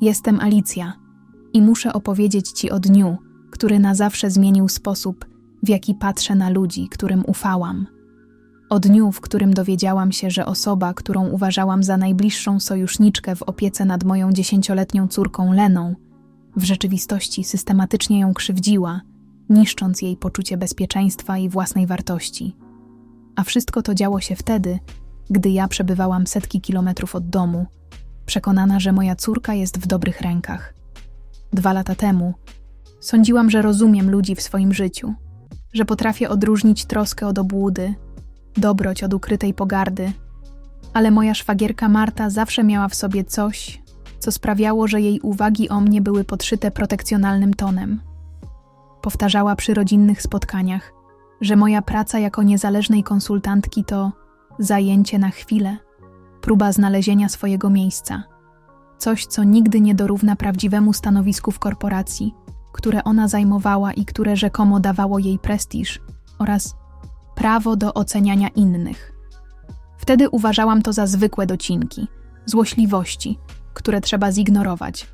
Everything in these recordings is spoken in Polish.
Jestem Alicja i muszę opowiedzieć Ci o dniu, który na zawsze zmienił sposób, w jaki patrzę na ludzi, którym ufałam. O dniu, w którym dowiedziałam się, że osoba, którą uważałam za najbliższą sojuszniczkę w opiece nad moją dziesięcioletnią córką Leną, w rzeczywistości systematycznie ją krzywdziła, niszcząc jej poczucie bezpieczeństwa i własnej wartości. A wszystko to działo się wtedy, gdy ja przebywałam setki kilometrów od domu, przekonana, że moja córka jest w dobrych rękach. Dwa lata temu sądziłam, że rozumiem ludzi w swoim życiu, że potrafię odróżnić troskę od obłudy, dobroć od ukrytej pogardy, ale moja szwagierka Marta zawsze miała w sobie coś, co sprawiało, że jej uwagi o mnie były podszyte protekcjonalnym tonem. Powtarzała przy rodzinnych spotkaniach, że moja praca jako niezależnej konsultantki to zajęcie na chwilę, próba znalezienia swojego miejsca. Coś, co nigdy nie dorówna prawdziwemu stanowisku w korporacji, które ona zajmowała i które rzekomo dawało jej prestiż oraz prawo do oceniania innych. Wtedy uważałam to za zwykłe docinki, złośliwości, które trzeba zignorować,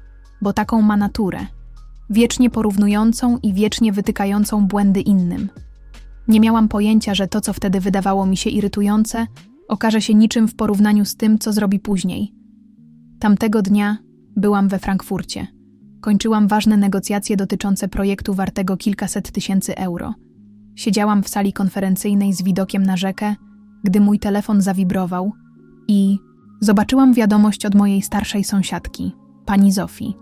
bo taką ma naturę, wiecznie porównującą i wiecznie wytykającą błędy innym. Nie miałam pojęcia, że to, co wtedy wydawało mi się irytujące, okaże się niczym w porównaniu z tym, co zrobi później. Tamtego dnia byłam we Frankfurcie. Kończyłam ważne negocjacje dotyczące projektu wartego kilkaset tysięcy euro. Siedziałam w sali konferencyjnej z widokiem na rzekę, gdy mój telefon zawibrował i zobaczyłam wiadomość od mojej starszej sąsiadki, pani Zofii.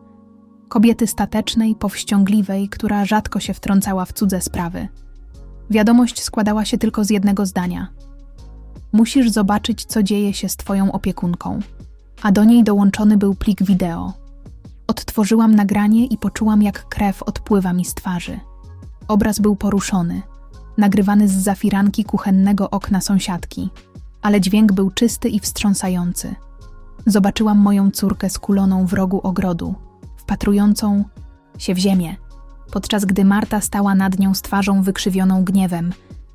Kobiety statecznej, powściągliwej, która rzadko się wtrącała w cudze sprawy. Wiadomość składała się tylko z jednego zdania. Musisz zobaczyć, co dzieje się z twoją opiekunką. A do niej dołączony był plik wideo. Odtworzyłam nagranie i poczułam, jak krew odpływa mi z twarzy. Obraz był poruszony, nagrywany z zafiranki kuchennego okna sąsiadki, ale dźwięk był czysty i wstrząsający. Zobaczyłam moją córkę skuloną w rogu ogrodu, wpatrującą się w ziemię, podczas gdy Marta stała nad nią z twarzą wykrzywioną gniewem,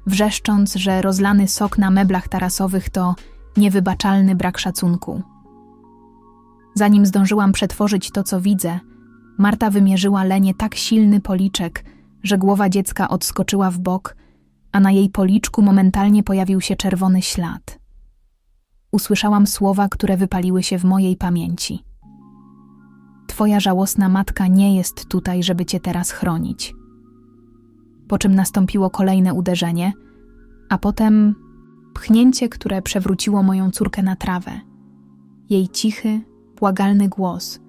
wrzeszcząc, że rozlany sok na meblach tarasowych to niewybaczalny brak szacunku. Zanim zdążyłam przetworzyć to, co widzę, Marta wymierzyła Lenie tak silny policzek, że głowa dziecka odskoczyła w bok, a na jej policzku momentalnie pojawił się czerwony ślad. Usłyszałam słowa, które wypaliły się w mojej pamięci. Twoja żałosna matka nie jest tutaj, żeby cię teraz chronić. Po czym nastąpiło kolejne uderzenie, a potem pchnięcie, które przewróciło moją córkę na trawę. Jej cichy, błagalny głos,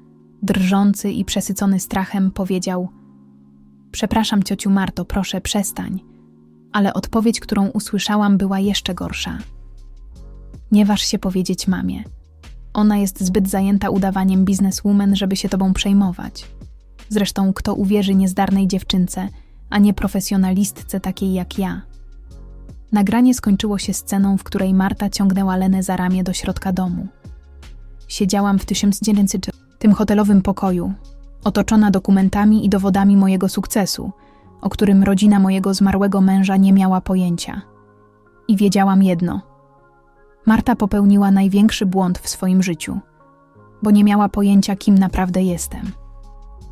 drżący i przesycony strachem, powiedział: Przepraszam, ciociu Marto, proszę, przestań. Ale odpowiedź, którą usłyszałam, była jeszcze gorsza. Nie waż się powiedzieć mamie. Ona jest zbyt zajęta udawaniem bizneswoman, żeby się tobą przejmować. Zresztą, kto uwierzy niezdarnej dziewczynce, a nie profesjonalistce takiej jak ja? Nagranie skończyło się sceną, w której Marta ciągnęła Lenę za ramię do środka domu. Siedziałam w 1900 tym hotelowym pokoju, otoczona dokumentami i dowodami mojego sukcesu, o którym rodzina mojego zmarłego męża nie miała pojęcia. I wiedziałam jedno: Marta popełniła największy błąd w swoim życiu, bo nie miała pojęcia, kim naprawdę jestem.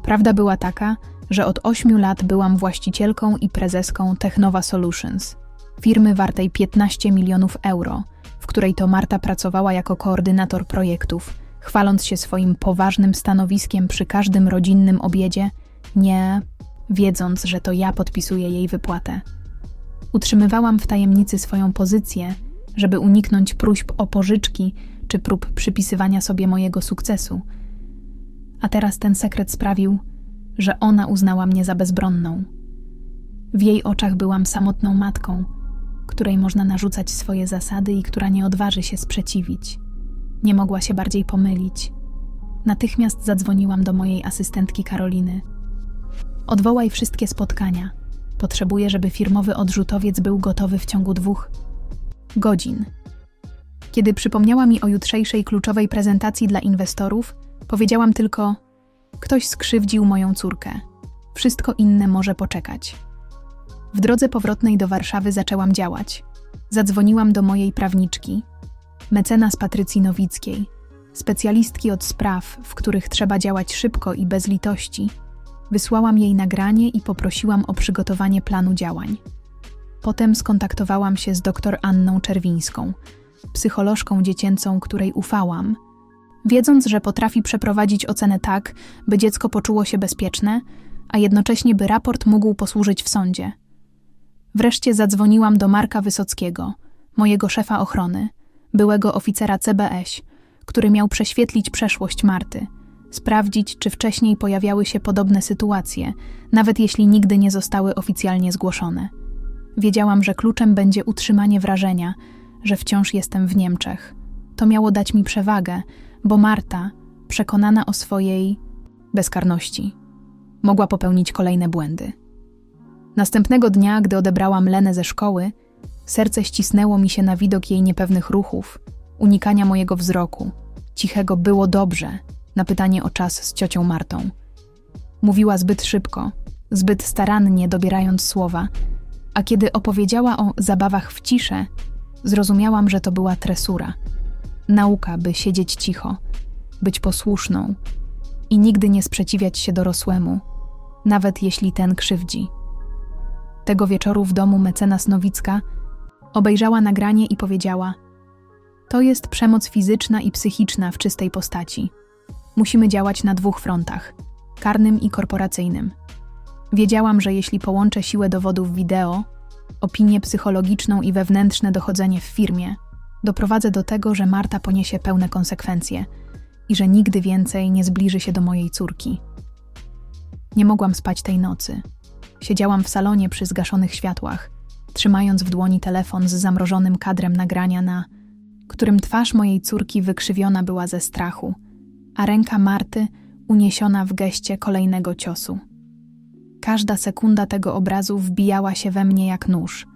Prawda była taka, że od ośmiu lat byłam właścicielką i prezeską Technova Solutions, firmy wartej 15 milionów euro, w której to Marta pracowała jako koordynator projektów, chwaląc się swoim poważnym stanowiskiem przy każdym rodzinnym obiedzie, nie wiedząc, że to ja podpisuję jej wypłatę. Utrzymywałam w tajemnicy swoją pozycję, żeby uniknąć próśb o pożyczki czy prób przypisywania sobie mojego sukcesu. A teraz ten sekret sprawił, że ona uznała mnie za bezbronną. W jej oczach byłam samotną matką, której można narzucać swoje zasady i która nie odważy się sprzeciwić. Nie mogła się bardziej pomylić. Natychmiast zadzwoniłam do mojej asystentki Karoliny. Odwołaj wszystkie spotkania. Potrzebuję, żeby firmowy odrzutowiec był gotowy w ciągu dwóch godzin. Kiedy przypomniała mi o jutrzejszej kluczowej prezentacji dla inwestorów, powiedziałam tylko: Ktoś skrzywdził moją córkę. Wszystko inne może poczekać. W drodze powrotnej do Warszawy zaczęłam działać. Zadzwoniłam do mojej prawniczki, mecenas Patrycji Nowickiej, specjalistki od spraw, w których trzeba działać szybko i bez litości, wysłałam jej nagranie i poprosiłam o przygotowanie planu działań. Potem skontaktowałam się z dr Anną Czerwińską, psycholożką dziecięcą, której ufałam, wiedząc, że potrafi przeprowadzić ocenę tak, by dziecko poczuło się bezpieczne, a jednocześnie by raport mógł posłużyć w sądzie. Wreszcie zadzwoniłam do Marka Wysockiego, mojego szefa ochrony, byłego oficera CBS, który miał prześwietlić przeszłość Marty, sprawdzić, czy wcześniej pojawiały się podobne sytuacje, nawet jeśli nigdy nie zostały oficjalnie zgłoszone. Wiedziałam, że kluczem będzie utrzymanie wrażenia, że wciąż jestem w Niemczech. To miało dać mi przewagę, bo Marta, przekonana o swojej bezkarności, mogła popełnić kolejne błędy. Następnego dnia, gdy odebrałam Lenę ze szkoły, serce ścisnęło mi się na widok jej niepewnych ruchów, unikania mojego wzroku, cichego było dobrze na pytanie o czas z ciocią Martą. Mówiła zbyt szybko, zbyt starannie dobierając słowa, a kiedy opowiedziała o zabawach w ciszę, zrozumiałam, że to była tresura. Nauka, by siedzieć cicho, być posłuszną i nigdy nie sprzeciwiać się dorosłemu, nawet jeśli ten krzywdzi. Tego wieczoru w domu mecenas Nowicka obejrzała nagranie i powiedziała: To jest przemoc fizyczna i psychiczna w czystej postaci. Musimy działać na dwóch frontach karnym i korporacyjnym. Wiedziałam, że jeśli połączę siłę dowodów wideo, opinię psychologiczną i wewnętrzne dochodzenie w firmie, doprowadzę do tego, że Marta poniesie pełne konsekwencje i że nigdy więcej nie zbliży się do mojej córki. Nie mogłam spać tej nocy. Siedziałam w salonie przy zgaszonych światłach, trzymając w dłoni telefon z zamrożonym kadrem nagrania, na którym twarz mojej córki wykrzywiona była ze strachu, a ręka Marty uniesiona w geście kolejnego ciosu. Każda sekunda tego obrazu wbijała się we mnie jak nóż,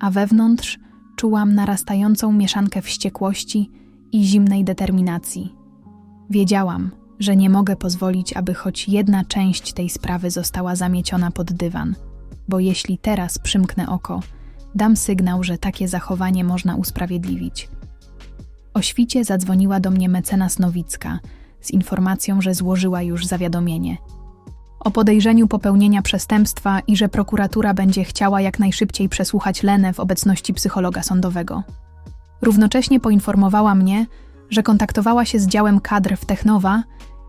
a wewnątrz czułam narastającą mieszankę wściekłości i zimnej determinacji. Wiedziałam, że nie mogę pozwolić, aby choć jedna część tej sprawy została zamieciona pod dywan, bo jeśli teraz przymknę oko, dam sygnał, że takie zachowanie można usprawiedliwić. O świcie zadzwoniła do mnie mecenas Nowicka z informacją, że złożyła już zawiadomienie. O podejrzeniu popełnienia przestępstwa i że prokuratura będzie chciała jak najszybciej przesłuchać Lenę w obecności psychologa sądowego. Równocześnie poinformowała mnie, że kontaktowała się z działem kadr w Technowa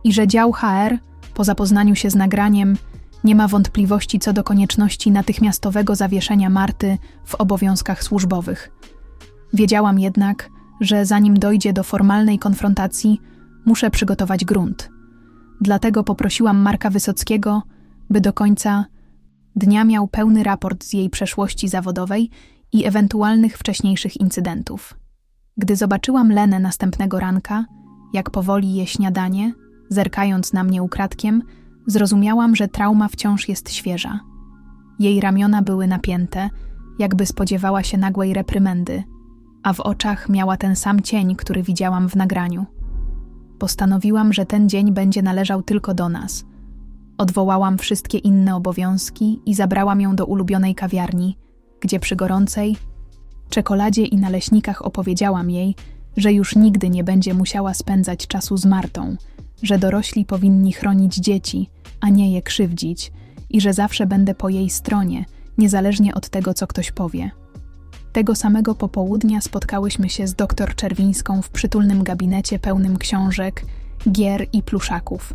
i że dział HR, po zapoznaniu się z nagraniem, nie ma wątpliwości co do konieczności natychmiastowego zawieszenia Marty w obowiązkach służbowych. Wiedziałam jednak, że zanim dojdzie do formalnej konfrontacji, muszę przygotować grunt. Dlatego poprosiłam Marka Wysockiego, by do końca dnia miał pełny raport z jej przeszłości zawodowej i ewentualnych wcześniejszych incydentów. Gdy zobaczyłam Lenę następnego ranka, jak powoli je śniadanie, zerkając na mnie ukradkiem, zrozumiałam, że trauma wciąż jest świeża. Jej ramiona były napięte, jakby spodziewała się nagłej reprymendy, a w oczach miała ten sam cień, który widziałam w nagraniu. Postanowiłam, że ten dzień będzie należał tylko do nas. Odwołałam wszystkie inne obowiązki i zabrałam ją do ulubionej kawiarni, gdzie przy gorącej czekoladzie i naleśnikach opowiedziałam jej, że już nigdy nie będzie musiała spędzać czasu z Martą, że dorośli powinni chronić dzieci, a nie je krzywdzić, i że zawsze będę po jej stronie, niezależnie od tego, co ktoś powie. Tego samego popołudnia spotkałyśmy się z doktor Czerwińską w przytulnym gabinecie pełnym książek, gier i pluszaków.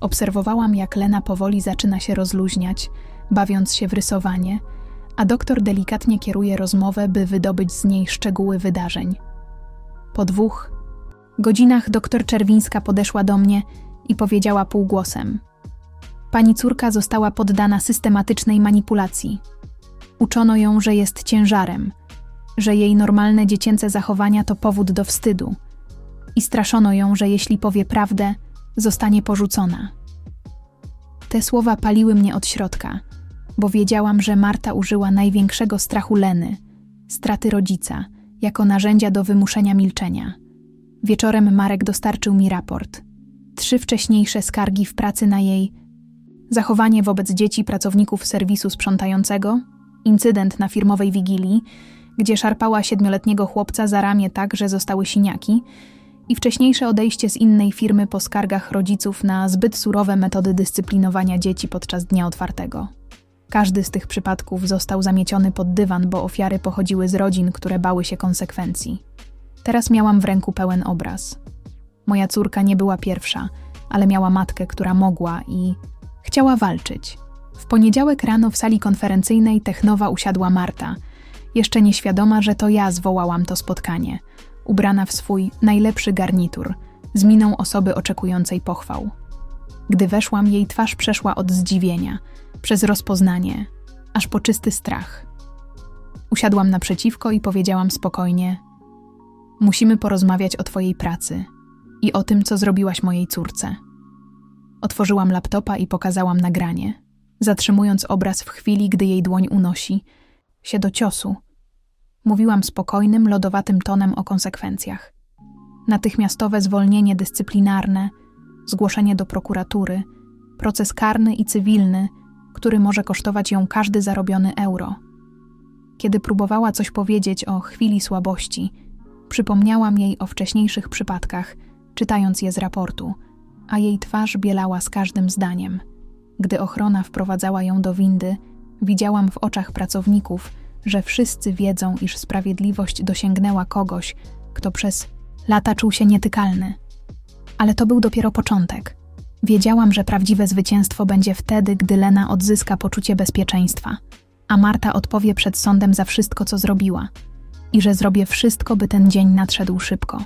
Obserwowałam, jak Lena powoli zaczyna się rozluźniać, bawiąc się w rysowanie, a doktor delikatnie kieruje rozmowę, by wydobyć z niej szczegóły wydarzeń. Po dwóch godzinach doktor Czerwińska podeszła do mnie i powiedziała półgłosem: Pani córka została poddana systematycznej manipulacji. Uczono ją, że jest ciężarem, że jej normalne dziecięce zachowania to powód do wstydu, i straszono ją, że jeśli powie prawdę, zostanie porzucona. Te słowa paliły mnie od środka, bo wiedziałam, że Marta użyła największego strachu Leny straty rodzica jako narzędzia do wymuszenia milczenia. Wieczorem Marek dostarczył mi raport. Trzy wcześniejsze skargi w pracy na jej zachowanie wobec dzieci pracowników serwisu sprzątającego incydent na firmowej wigilii, gdzie szarpała siedmioletniego chłopca za ramię tak, że zostały siniaki, i wcześniejsze odejście z innej firmy po skargach rodziców na zbyt surowe metody dyscyplinowania dzieci podczas dnia otwartego. Każdy z tych przypadków został zamieciony pod dywan, bo ofiary pochodziły z rodzin, które bały się konsekwencji. Teraz miałam w ręku pełen obraz. Moja córka nie była pierwsza, ale miała matkę, która mogła i chciała walczyć. W poniedziałek rano w sali konferencyjnej Technowa usiadła Marta, jeszcze nieświadoma, że to ja zwołałam to spotkanie, ubrana w swój najlepszy garnitur, z miną osoby oczekującej pochwał. Gdy weszłam, jej twarz przeszła od zdziwienia, przez rozpoznanie, aż po czysty strach. Usiadłam naprzeciwko i powiedziałam spokojnie: Musimy porozmawiać o Twojej pracy. I o tym, co zrobiłaś mojej córce. Otworzyłam laptopa i pokazałam nagranie, zatrzymując obraz w chwili, gdy jej dłoń unosi się do ciosu. Mówiłam spokojnym, lodowatym tonem o konsekwencjach. Natychmiastowe zwolnienie dyscyplinarne, zgłoszenie do prokuratury, proces karny i cywilny, który może kosztować ją każdy zarobiony euro. Kiedy próbowała coś powiedzieć o chwili słabości, przypomniałam jej o wcześniejszych przypadkach, czytając je z raportu, a jej twarz bielała z każdym zdaniem. Gdy ochrona wprowadzała ją do windy, widziałam w oczach pracowników, że wszyscy wiedzą, iż sprawiedliwość dosięgnęła kogoś, kto przez lata czuł się nietykalny. Ale to był dopiero początek. Wiedziałam, że prawdziwe zwycięstwo będzie wtedy, gdy Lena odzyska poczucie bezpieczeństwa, a Marta odpowie przed sądem za wszystko, co zrobiła, i że zrobię wszystko, by ten dzień nadszedł szybko.